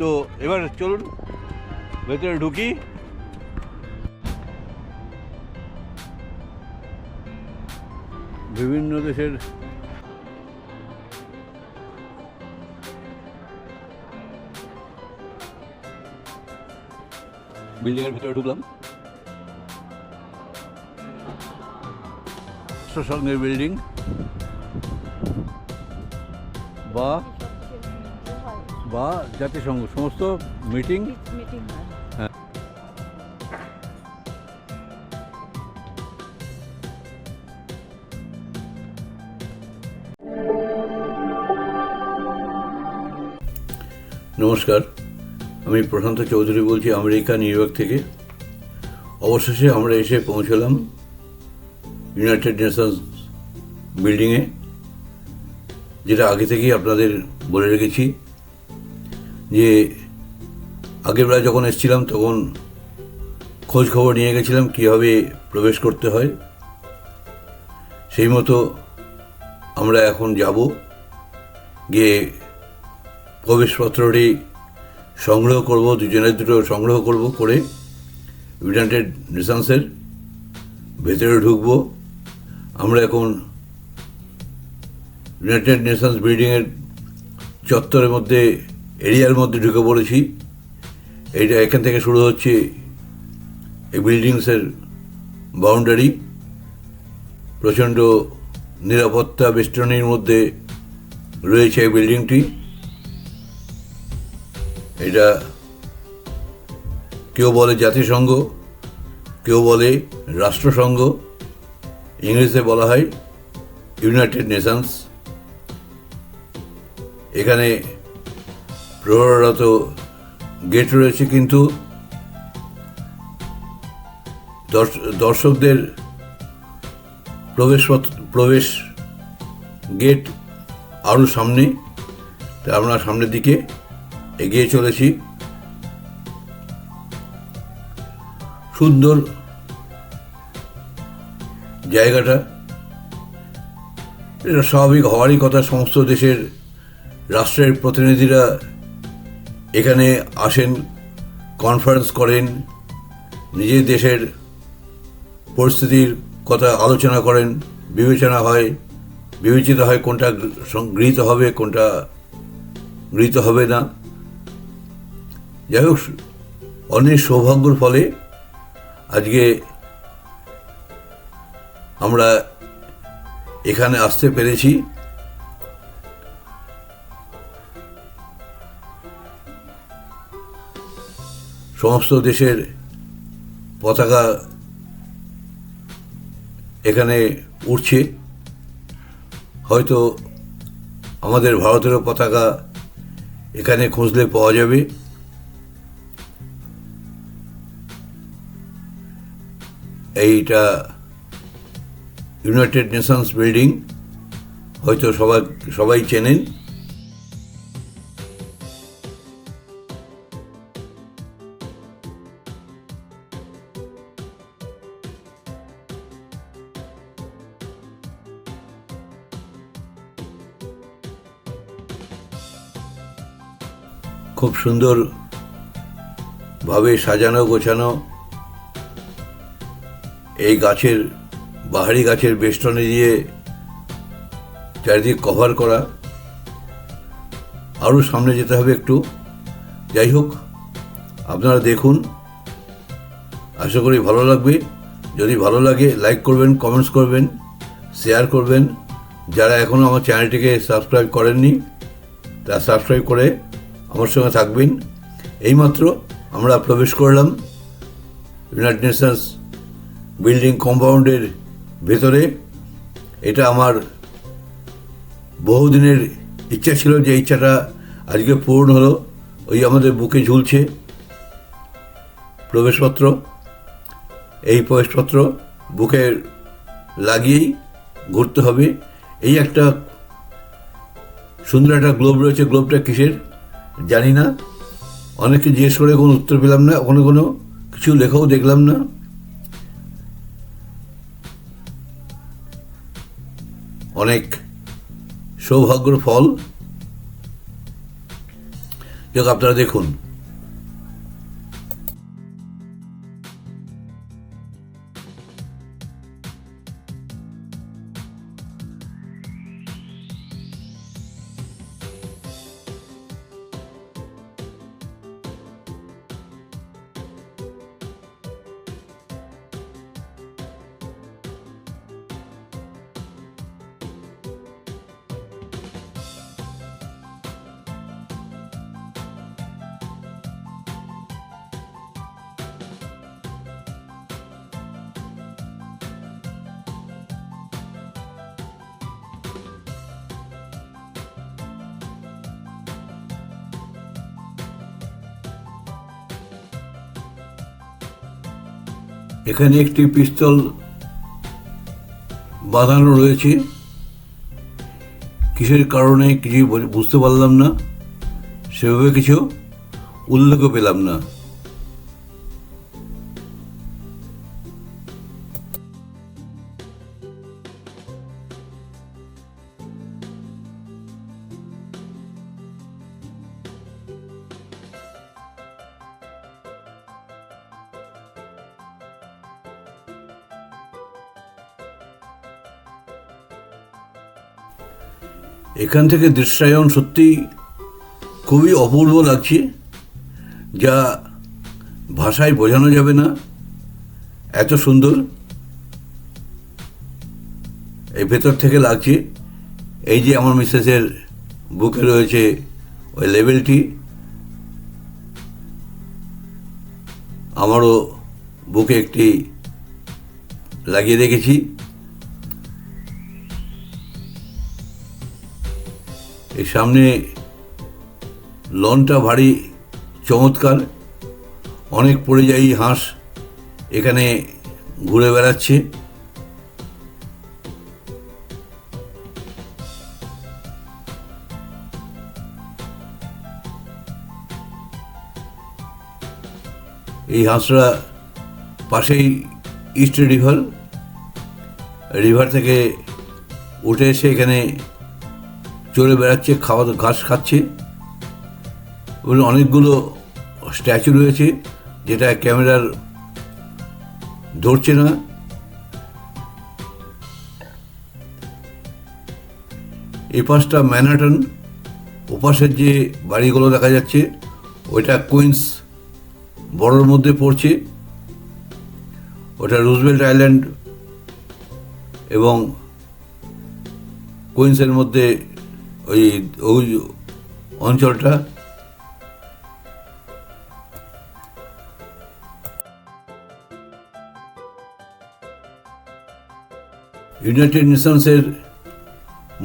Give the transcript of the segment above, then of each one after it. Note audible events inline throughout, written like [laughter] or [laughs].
তো এবার চলুন ভেতরে ঢুকি। বিভিন্ন দেশের বিল্ডিং এর ভিতরে ঢুকলাম। রাষ্ট্রসংঘের বিল্ডিং বা বা জাতিসংঘ সমস্ত মিটিং? মিটিং নমস্কার আমি প্রশান্ত চৌধুরী বলছি আমেরিকা নিউ ইয়র্ক থেকে। অবশেষে আমরা এসে পৌঁছলাম ইউনাইটেড নেশনস বিল্ডিংয়ে যেটা আগে থেকেই আপনাদের বলে রেখেছি। যে আগের বেলা যখন এসেছিলাম তখন খোঁজ খবর নিয়ে গেছিলাম কীভাবে প্রবেশ করতে হয়। সেই মতো আমরা এখন যাব। গিয়ে প্রবেশপত্রটি সংগ্রহ করব, দুজনের দুটো সংগ্রহ করব করে ইউনাইটেড নেশনসের ভেতরে ঢুকব। আমরা এখন ইউনাইটেড নেশনস বিল্ডিংয়ের চত্বরের মধ্যে এরিয়ার মধ্যে ঢুকে পড়েছি। এইটা এখান থেকে শুরু হচ্ছে এই বিল্ডিংসের বাউন্ডারি প্রচণ্ড নিরাপত্তা বেষ্টনীর মধ্যে রয়েছে এই বিল্ডিংটি। এটা কেউ বলে জাতিসংঘ, কেউ বলে রাষ্ট্রসংঘ, ইংরেজিতে বলা হয় ইউনাইটেড নেশনস। এখানে প্রহররত গেট রয়েছে কিন্তু দর্শ- দর্শকদের প্রবেশ প্রবেশ গেট আরও সামনে, তা আমরা সামনের দিকে এগিয়ে চলেছি। সুন্দর জায়গাটা। এটা স্বাভাবিক হওয়ারই কথা, সমস্ত দেশের রাষ্ট্রের প্রতিনিধিরা এখানে আসেন কনফারেন্স করেন, নিজের দেশের পরিস্থিতির কথা আলোচনা করেন, বিবেচনা হয়, বিবেচিত হয় কোনটা গৃহীত হবে, কোনটা গৃহীত হবে না। যাই হোক, অনেক সৌভাগ্যর ফলে আজকে আমরা এখানে আসতে পেরেছি। সমস্ত দেশের পতাকা এখানে উঠছে হয়তো আমাদের ভারতেরও পতাকা এখানে খুঁজলে পাওয়া যাবে। এইটা ইউনাইটেড নেশনস বিল্ডিং হয়তো সবাই সবাই চেনেন। সুন্দর ভাবে সাজানো, গোছানো এই গাছের, বাহারি গাছের বেষ্টনে দিয়ে চারিদিক কভার করা। আরও সামনে যেতে হবে একটু। যাই হোক, আপনারা দেখুন। আশা করি ভালো লাগবে। যদি ভালো লাগে লাইক করবেন কমেন্টস করবেন শেয়ার করবেন। যারা এখনও আমার চ্যানেলটিকে সাবস্ক্রাইব করেননি তা সাবস্ক্রাইব করে আমার সঙ্গে থাকবেন। এইমাত্র আমরা প্রবেশ করলাম ইউনাইটেড নেশনস বিল্ডিং কম্পাউন্ডের ভেতরে। এটা আমার বহুদিনের ইচ্ছা ছিল যে ইচ্ছাটা আজকে পূরণ হলো। ওই আমাদের বুকে ঝুলছে প্রবেশপত্র। এই প্রবেশপত্র বুকে লাগিয়েই ঘুরতে হবে। এই একটা সুন্দর একটা গ্লোব রয়েছে। গ্লোবটা কিসের? জানি না। অনেককে জিজ্ঞেস করে কোনো উত্তর পেলাম না ওখানে কোনো কিছু লেখাও দেখলাম না। অনেক সৌভাগ্যর ফল। যাক, আপনারা দেখুন। এখানে একটি পিস্তল বাঁধানো রয়েছে। কিসের কারণে কিছু বুঝতে পারলাম না, সেভাবে কিছু উল্লেখও পেলাম না। এখান থেকে দৃশ্যায়ন সত্যি খুবই অপূর্ব লাগছে, যা ভাষায় বোঝানো যাবে না। এত সুন্দর। এই ভেতর থেকে লাগছে, এই যে আমার মিসেসের বুকে রয়েছে ওই লেভেলটি আমারও বুকে একটি লাগিয়ে রেখেছি। এই সামনে লনটা ভারী, চমৎকার। অনেক পরিযায়ী হাঁস এখানে ঘুরে বেড়াচ্ছে। এই হাঁসরা পাশেই ইস্ট রিভার। রিভার থেকে উঠে এসে এখানে চলে বেড়াচ্ছে, খাওয়া ঘাস খাচ্ছে। এবং অনেকগুলো স্ট্যাচু রয়েছে, যেটা ক্যামেরার ধরছে না। এই পাশটা ম্যানহাটন, ওপাশের যে বাড়িগুলো দেখা যাচ্ছে, ওইটা কুইন্স বড়োর মধ্যে পড়ছে। ওটা রুজভেল্ট আইল্যান্ড এবং কুইন্সের মধ্যে ওই ওই অঞ্চলটা। ইউনাইটেড নেশনসের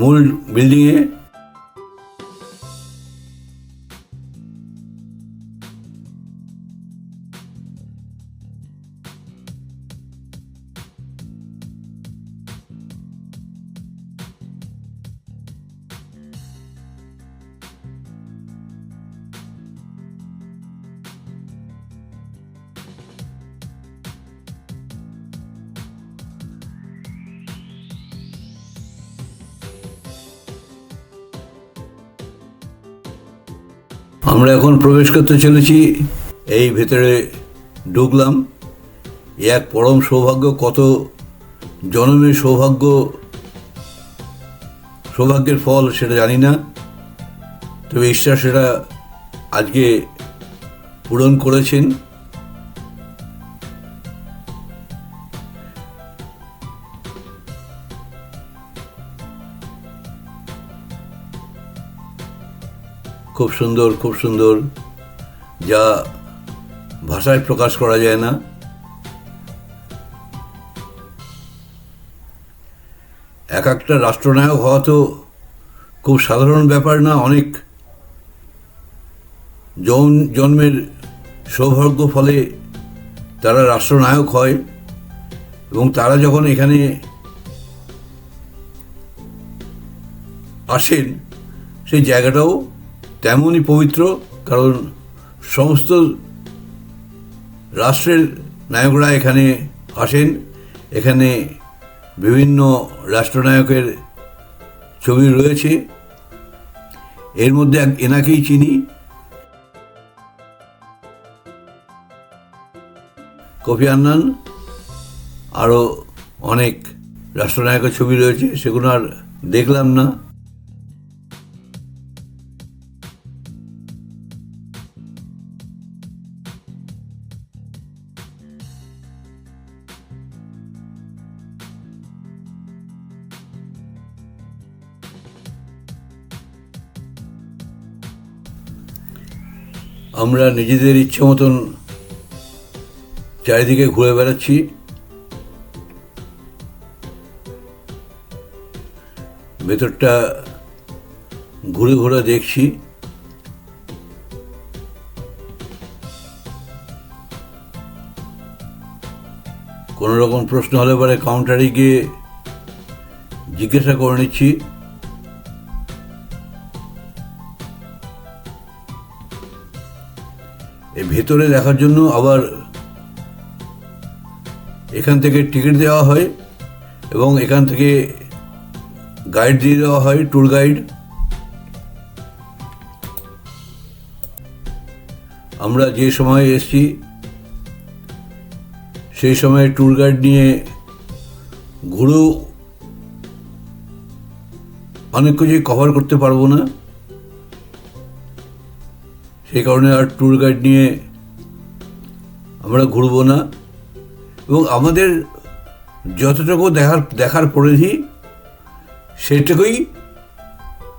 মূল বিল্ডিংয়ে আমরা এখন প্রবেশ করতে চলেছি। এই ভেতরে ঢুকলাম। এক পরম সৌভাগ্য, কত জনমের সৌভাগ্য, সৌভাগ্যের ফল সেটা জানি না। তবে ঈশ্বর সেটা আজকে পূরণ করেছেন। খুব সুন্দর খুব সুন্দর। যা ভাষায় প্রকাশ করা যায় না। এক একটা রাষ্ট্রনায়ক হওয়া তো খুব সাধারণ ব্যাপার না, অনেক জন জন্মের সৌভাগ্য ফলে তারা রাষ্ট্রনায়ক হয় এবং তারা যখন এখানে আসেন, সেই জায়গাটাও তেমনই পবিত্র, কারণ সমস্ত রাষ্ট্রের নায়করা এখানে আসেন। এখানে বিভিন্ন রাষ্ট্রনায়কের ছবি রয়েছে। এর মধ্যে এনাকেই চিনি। Kofi Annan. আরও অনেক রাষ্ট্রনায়কের ছবি রয়েছে, সেগুলো আর দেখলাম না। আমরা নিজেদের ইচ্ছে মতন চারিদিকে ঘুরে বেড়াচ্ছি। ভেতরটা ঘুরে ঘুরে দেখছি। কোনো রকম প্রশ্ন হলে পরে কাউন্টারে গিয়ে জিজ্ঞাসা করে নিচ্ছি। এই ভেতরে দেখার জন্য আবার এখান থেকে টিকিট দেওয়া হয় এবং এখান থেকে গাইড দিয়ে দেওয়া হয়, ট্যুর গাইড। আমরা যে সময় এসছি, সেই সময় ট্যুর গাইড নিয়ে ঘুরেও অনেক কিছুই কভার করতে পারব না। সেই কারণে আর ট্যুর গাইড নিয়ে আমরা ঘুরবো না। এবং আমাদের যতটুকু দেখার দেখার পরিধি, সেটুকুই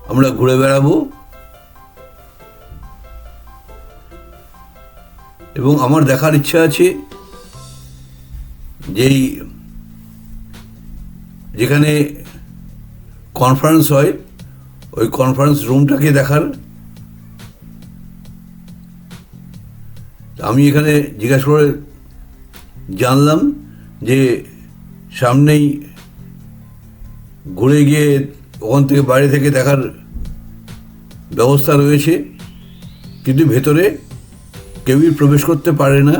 আমরা ঘুরে বেড়াবো। এবং আমার দেখার ইচ্ছা আছে যেই যেখানে কনফারেন্স হয়, ওই কনফারেন্স রুমটাকে দেখার। আমি এখানে জিজ্ঞাসা করে জানলাম যে সামনেই ঘুরে গিয়ে ওখান থেকে বাইরে থেকে দেখার ব্যবস্থা রয়েছে, কিন্তু ভেতরে কেউই প্রবেশ করতে পারে না।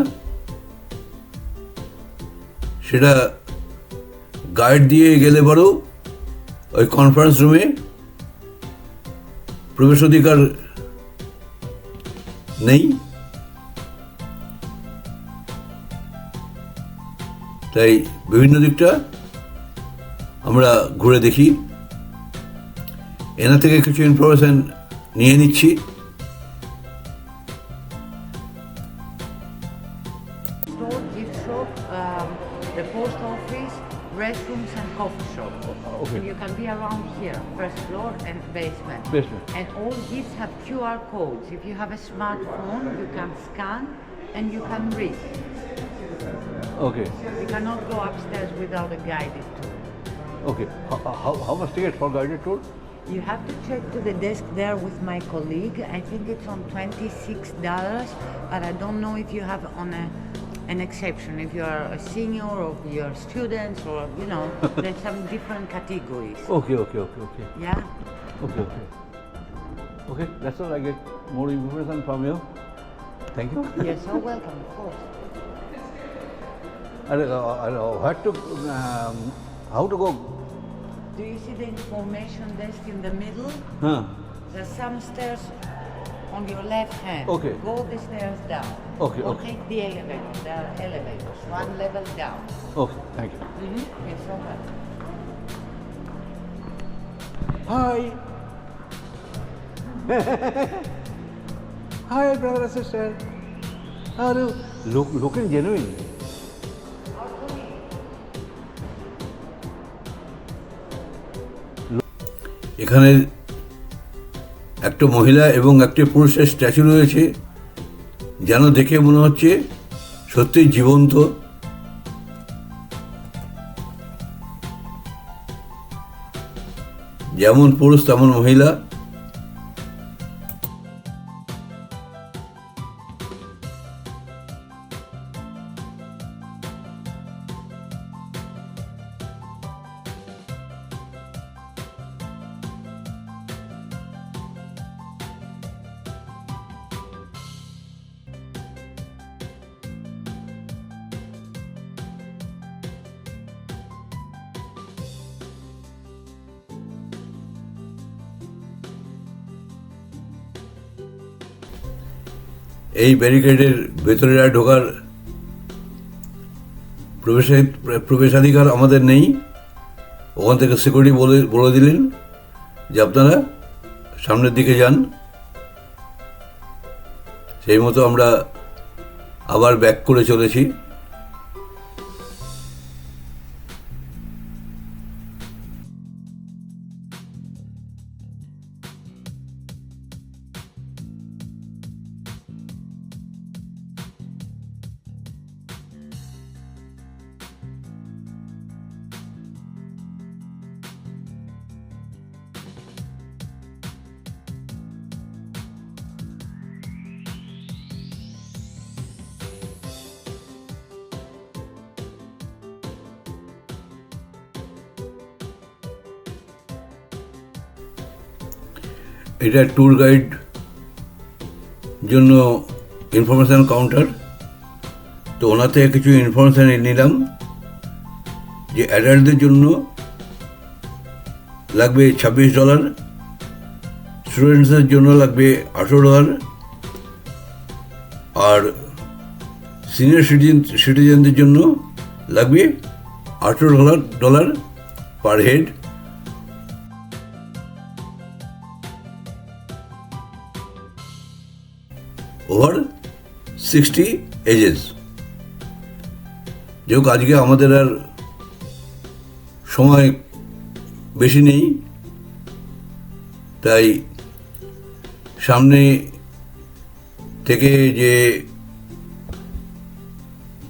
সেটা গাইড দিয়ে গেলে পরেও ওই কনফারেন্স রুমে প্রবেশ অধিকার নেই। তাই বিভিন্ন দিকটা আমরা ঘুরে দেখি এনা থেকে কিছু ইনফরমেশান নিয়ে নিচ্ছি shop, um, the post office, restrooms and coffee shop. okay. You can be around here, first floor and basement. Basement. And all gifts have QR codes. If you have a smartphone, you can scan and you can read. Okay, You cannot go upstairs without a guided tour. okay. How, how, how much ticket for guided tour? You have to check to the desk there with my colleague. I think it's on $26, but I don't know if you have on a an exception if you are a senior or if you're students or you know [laughs] there's some different categories Okay, okay, okay, okay. yeah Okay, okay. Okay, that's all I get more information from you. Thank you. you're so welcome of course Uh, uh, where to, um, how to go? do you see the information desk in the middle Huh? there's some stairs on your left hand Okay. go the stairs down Okay, or okay. take the elevator are elevators one level down Okay, thank you. mm-hmm. you're so welcome Hi. Hi, brother and sister. How are you? Look, looking genuine. এখানে একটা মহিলা এবং একটি পুরুষের statue রয়েছে, যেন দেখে মনে হচ্ছে সত্যি জীবন্ত। যেমন পুরুষ, তেমন মহিলা। এই ব্যারিকেডের ভেতরে আর ঢোকার প্রবেশ প্রবেশাধিকার আমাদের নেই। ওখান থেকে সিকিউরিটি বলে বলে দিলেন যে আপনারা সামনের দিকে যান। সেই মতো আমরা আবার ব্যাক করে চলেছি। এটা ট্যুর গাইড জন্য ইনফরমেশান কাউন্টার তো ওনার থেকে কিছু ইনফরমেশান নিলাম যে অ্যাডাল্টদের জন্য লাগবে ছাব্বিশ ডলার স্টুডেন্টসদের জন্য লাগবে আঠেরো ডলার আর সিনিয়র সিটিজেন সিটিজেনদের জন্য লাগবে আঠেরো dollar dollar per head over sixty ages. যেহেতু আজকে আমাদের আর সময় বেশি নেই, তাই সামনে থেকে যে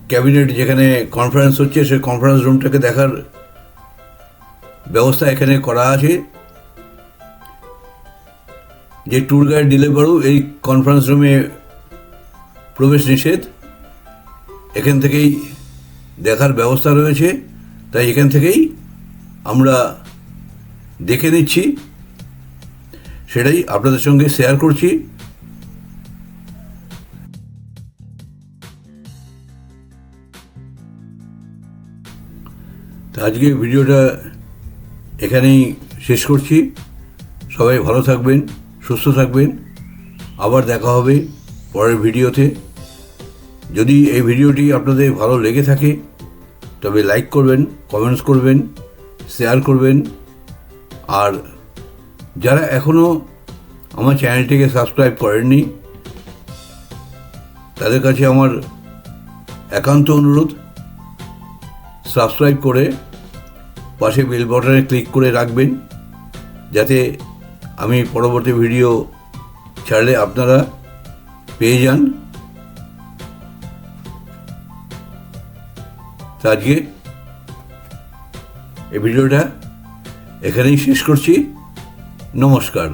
ক্যাবিনেট যেখানে কনফারেন্স হচ্ছে সেই কনফারেন্স রুমটাকে দেখার ব্যবস্থা এখানে করা আছে। যে ট্যুর গাইড দিলে পারো এই কনফারেন্স রুমে প্রবেশ নিষেধ। এখান থেকেই দেখার ব্যবস্থা রয়েছে। তাই এখান থেকেই আমরা দেখে নিচ্ছি। সেটাই আপনাদের সঙ্গে শেয়ার করছি। আজকে ভিডিওটা এখানেই শেষ করছি। সবাই ভালো থাকবেন, সুস্থ থাকবেন। আবার দেখা হবে পরের ভিডিওতে। যদি এই ভিডিওটি আপনাদের ভালো লেগে থাকে, তবে লাইক করবেন কমেন্টস করবেন শেয়ার করবেন। আর যারা এখনও আমার চ্যানেলটিকে সাবস্ক্রাইব করেননি, তাদের কাছে আমার একান্ত অনুরোধ সাবস্ক্রাইব করে পাশে বেল বটনে ক্লিক করে রাখবেন, যাতে আমি পরবর্তী ভিডিও ছাড়লে আপনারা পেয়ে যান। তো আজকে এই ভিডিওটা এখানেই শেষ করছি। নমস্কার।